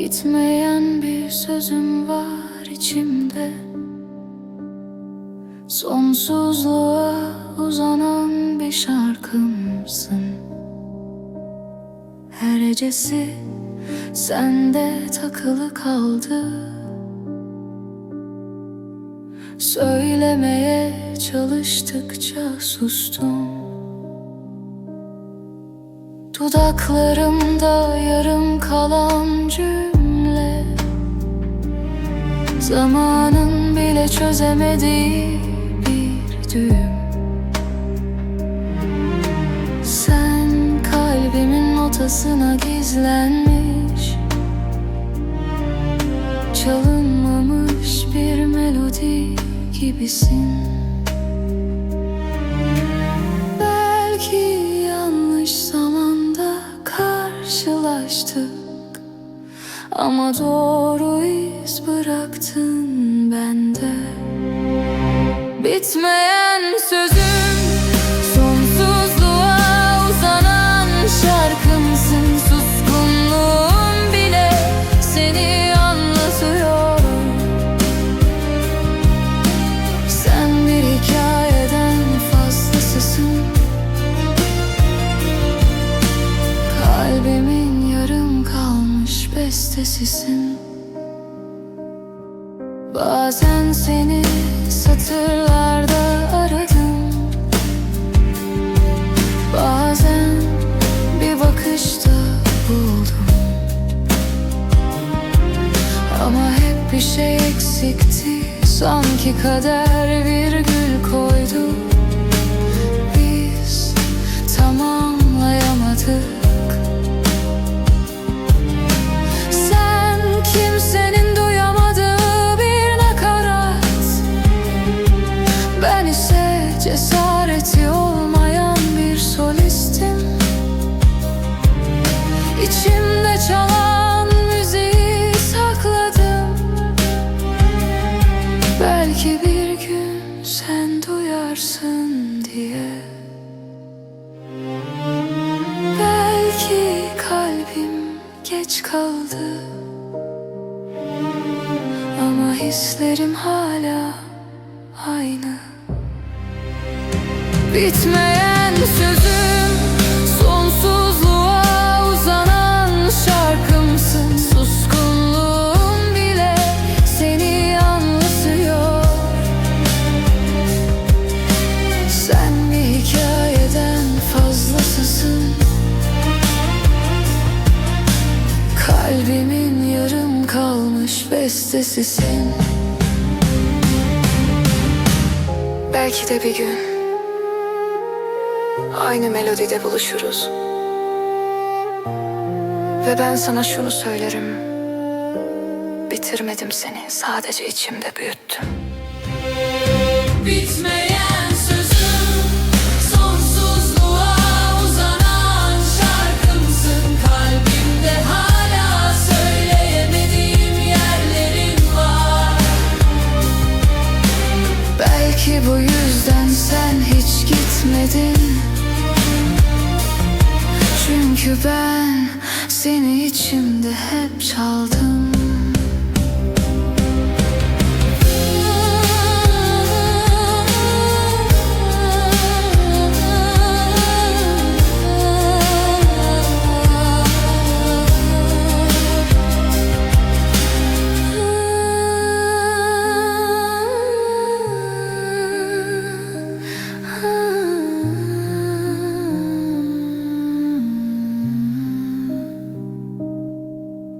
Bitmeyen bir sözüm var içimde. Sonsuzluğa uzanan bir şarkımsın. Her hecesi sende takılı kaldı. Söylemeye çalıştıkça sustum Dudaklarımda yarım kalan cümle. Zamanın bile çözemediği bir düğüm. Sen kalbimin notasına gizlenmiş Çalınmamış bir melodi gibisin karşılaştık Ama doğru iz bıraktın bende. Bitmeyen sözüm bestesisin Bazen seni satırlarda aradım. Bazen bir bakışta buldum. Ama hep bir şey eksikti. Sanki kader virgül koydu geç kaldı. Ama hislerim hala aynı. Bitmeyen sözüm Kalbimin yarım kalmış bestesisin Belki de bir gün Aynı melodide buluşuruz. Ve ben sana şunu söylerim. Bitirmedim seni sadece içimde büyüttüm. Bitmeyen Çünkü ben seni içimde hep çaldım